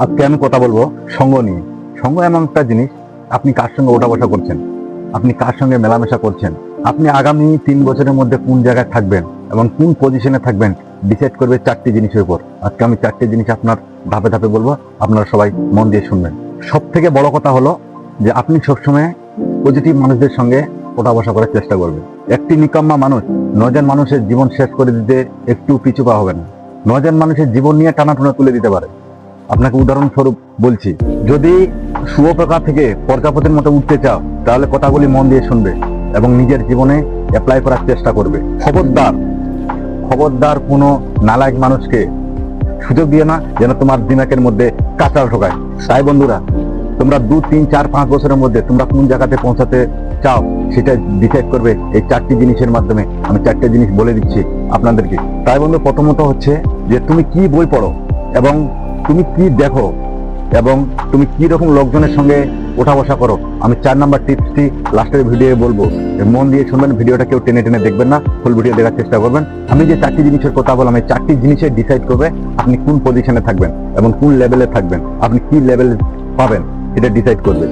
আজকে আমি কথা বলব সঙ্গ নিয়ে। সঙ্গ এমন একটা জিনিস, আপনি কার সঙ্গে ওঠা বসা করছেন? আপনি কার সঙ্গে মেলামেশা করছেন? আপনি আগামী তিন বছরের মধ্যে কোন জায়গায় থাকবেন এবং কোন পজিশনে থাকবেন ডিসাইড করবে চারটি জিনিসের উপর। আজকে আমি চারটি জিনিস আপনার ধাপে ধাপে বলব, আপনারা সবাই মন দিয়ে শুনবেন। সব থেকে বড় কথা হলো যে আপনি সবসময় পজিটিভ মানুষদের সঙ্গে ওঠা বসা করার চেষ্টা করবেন। একটি নিকাম্মা মানুষ নজন মানুষের জীবন শেষ করে দিতে একটু পিছু পা হবে না। নজন মানুষের জীবন নিয়ে টানাটুনা তুলে দিতে পারে। আপনাকে উদাহরণস্বরূপ বলছি, যদি শুয়োপোকা থেকে প্রজাপতির মতো উঠতে চাও, তাহলে কথাগুলি মন দিয়ে শুনবে এবং নিজের জীবনে অ্যাপ্লাই করার চেষ্টা করবে। খবরদার খবরদার কোনো নালায়ক মানুষকে সুযোগ দিয়ে না যেন তোমার দিমাকের মধ্যে কাঁচাল ঢোকায়। তাই বন্ধুরা, তোমরা দু, তিন, চার, পাঁচ বছরের মধ্যে তোমরা কোন জায়গাতে পৌঁছাতে চাও, সেটা ডিসাইড করবে এই চারটি জিনিসের মাধ্যমে। আমি চারটে জিনিস বলে দিচ্ছি আপনাদেরকে। তাই বন্ধু, প্রথমত হচ্ছে যে তুমি কি বই পড়ো এবং তুমি কি দেখো এবং তুমি কি রকম লোকজনের সঙ্গে ওঠা বসা করো? আমি চার নাম্বার টিপসটি লাস্টের ভিডিও বলব। মন দিয়ে শুনবেন, ভিডিওটা কেউ টেনে টেনে দেখবেন না ফুল ভিডিও দেখার চেষ্টা করবেন। আমি যে চারটি জিনিসের কথা বললাম, এই চারটি জিনিসে ডিসাইড করবে আপনি কোন পজিশনে থাকবেন এবং কোন লেভেলে থাকবেন, আপনি কি লেভেল পাবেন এটা ডিসাইড করবে।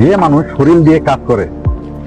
যে মানুষ শরীর দিয়ে কাজ করে,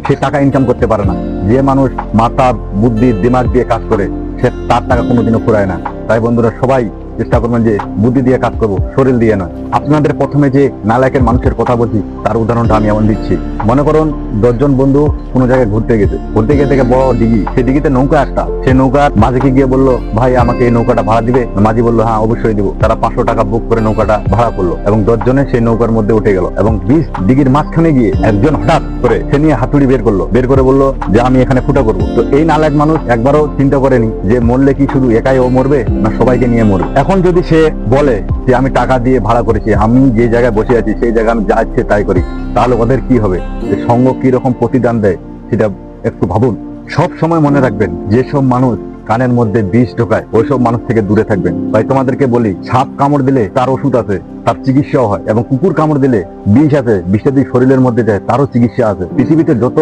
সে টাকা ইনকাম করতে পারে না। যে মানুষ মাথা, বুদ্ধি, দিমাগ দিয়ে কাজ করে, সে তার টাকা কোনোদিনও ফুরায় না। তাই বন্ধুরা, সবাই চেষ্টা করবেন যে বুদ্ধি দিয়ে কাজ করব, শরীর দিয়ে নয়। আপনাদের প্রথমে যে নালায়কের মানুষের কথা বলছি, তার উদাহরণটা আমি এমন দিচ্ছি। মনে করুন, দশজন বন্ধু কোনো জায়গায় ঘুরতে গেছে। ঘুরতে গিয়ে দেখে বড় ডিগি সেই ডিগিতে নৌকা একটা। সেই নৌকার মাঝিকে গিয়ে বলল, ভাই, আমাকে এই নৌকাটা ভাড়া দিবে? মাঝি বলল হ্যাঁ অবশ্যই দিব। তারা পাঁচশো টাকা বুক করে নৌকাটা ভাড়া করল এবং দশজনে সেই নৌকার মধ্যে উঠে গেল এবং বিশ ডিগির মাঝখানে গিয়ে একজন হঠাৎ করে সে নিয়ে হাতুড়ি বের করল। বের করে বলল যে, আমি এখানে ফুটা করব। তো এই নালায়ক মানুষ একবারও চিন্তা করেনি যে, মরলে কি শুধু একাই ও মরবে, না সবাইকে নিয়ে মরবে? এখন যদি সে বলে যে আমি টাকা দিয়ে ভাড়া করেছি, আমি যে জায়গায় বসে আছি, সেই জায়গায় আমি যা ইচ্ছে তাই করি, তাহলে ওদের কি হবে? যে সঙ্গ কি রকম প্রতিদান দেয়, সেটা একটু ভাবুন। সব সময় মনে রাখবেন, যেসব মানুষ কানের মধ্যে বিষ ঢোকায়, ওইসব মানুষ থেকে দূরে থাকবেন। তাই তোমাদেরকে বলি, সাপ কামড় দিলে তার ওষুধ আছে, তার চিকিৎসাও হয়, এবং কুকুর কামড় দিলে বিষ আছে, বিষটা শরীরের মধ্যে যায়, তারও চিকিৎসা আছে। পৃথিবীতে যত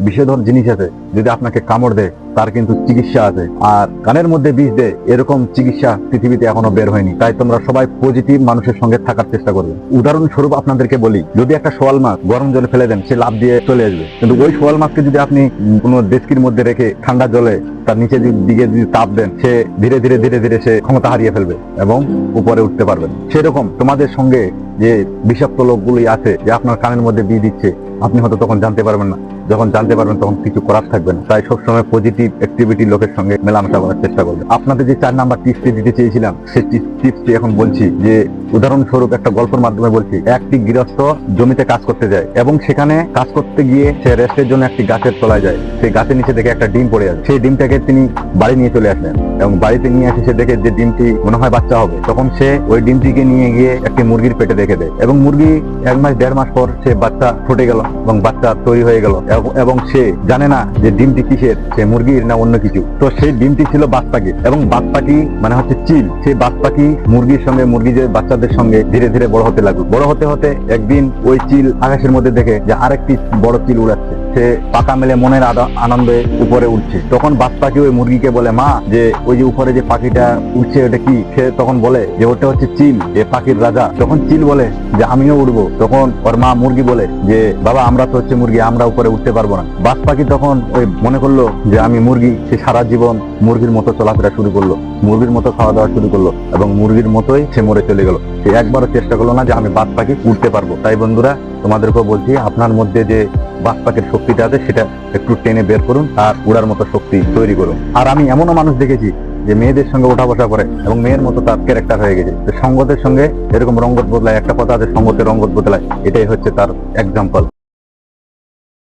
বিষধর জিনিস আছে, যদি আপনাকে কামড় দেয় তার কিন্তু চিকিৎসা আছে। আর কানের মধ্যে বিষ দেয় এরকম চিকিৎসা পৃথিবীতে এখনও বের হয়নি। তাই তোমরা সবাই পজিটিভ মানুষের সঙ্গে থাকার চেষ্টা করবে। উদাহরণস্বরূপ আপনাদেরকে বলি, যদি একটা শোয়াল মাছ গরম জলে ফেলে দেন, সে লাভ দিয়ে চলে আসবে। কিন্তু ওই শোয়াল মাছকে যদি আপনি কোনো ডেস্কির মধ্যে রেখে ঠান্ডা জলে তার নিচে দিকে যদি তাপ দেন, সে ধীরে ধীরে ধীরে ধীরে সে ক্ষমতা হারিয়ে ফেলবে এবং উপরে উঠতে পারবেন সেরকম তোমাদের সঙ্গে যে বিষাক্ত লোকগুলি আছে, যে আপনার কানের মধ্যে বিয়ে দিচ্ছে, আপনি হয়তো তখন জানতে পারবেন না। যখন জানতে পারবেন তখন কিছু করার থাকবে না। তাই সবসময় পজিটিভ অ্যাক্টিভিটি লোকের সঙ্গে মেলামেশা করার চেষ্টা করবেন আপনাদের যে চার নাম্বার টিপসটি দিতে চেয়েছিলাম, সেই টিপসটি এখন বলছি যে, উদাহরণস্বরূপ একটা গল্পের মাধ্যমে বলছি, একটি গৃহস্থ জমিতে কাজ করতে যায় এবং সেখানে কাজ করতে গিয়ে সে রেস্টের জন্য একটি গাছের তলায় যায়। সেই গাছের নিচে দেখে একটা ডিম পড়ে আছে। সেই ডিমটাকে তিনি বাড়ি নিয়ে চলে আসলেন এবং বাড়িতে নিয়ে এসে সে দেখে যে ডিমটি মনে হয় বাচ্চা হবে। তখন সে ওই ডিমটিকে নিয়ে গিয়ে একটি মুরগির পেটে রেখে দেয় এবং মুরগি এক মাস দেড় মাস পর সে বাচ্চা ফুটে গেল এবং বাচ্চা তৈরি হয়ে গেল এবং- সে জানে না যে ডিমটি কিসের, সে মুরগির না অন্য কিছু। তো সেই ডিমটি ছিল বাজ পাখি এবং বাজ পাখি মানে হচ্ছে চিল। সেই বাজ পাখি মুরগির সঙ্গে, মুরগি যে বাচ্চাদের সঙ্গে ধীরে ধীরে বড় হতে লাগল। বড় হতে হতে একদিন ওই চিল আকাশের মধ্যে দেখে যে আরেকটি বড় চিল উড়াচ্ছে। সে পাকা মেলে মনের আনন্দে উপরে উঠছে। তখন বাজ পাখি ওই মুরগিকে বলে, মা, যে ওই যে উপরে যে পাখিটা উঠছে, ওটা কি? সে তখন বলে, যে ওটা হচ্ছে চিল, এ পাখির রাজা। তখন চিল বলে, যে আমিও উঠবো তখন ওর মা মুরগি বলে, যে বাবা, আমরা তো হচ্ছে মুরগি, আমরা উপরে উঠতে পারব না। বাজ পাখি তখন ওই মনে করল যে, আমি মুরগি। সে সারা জীবন মুরগির মতো চলাফেরা শুরু করল, মুরগির মতো খাওয়া দাওয়া শুরু করল এবং মুরগির মতোই সে মরে চলে গেল। সে একবারও চেষ্টা করল না যে, আমি বাজ পাখি উঠতে পারব। তাই বন্ধুরা, তোমাদেরকেও বলছি, আপনার মধ্যে যে বাজ পাখির শক্তিটা আছে, সেটা একটু টেনে বের করুন আর উড়ার মতো শক্তি তৈরি করুন। আর আমি এমনও মানুষ দেখেছি যে মেয়েদের সঙ্গে ওঠা বসা করে এবং মেয়ের মতো তার ক্যারেক্টার হয়ে গেছে। সঙ্গতের সঙ্গে এরকম রঙ্গত বদলায়, একটা কথা আছে সঙ্গতের রঙ্গত বদলায়, এটাই হচ্ছে তার এক্সাম্পল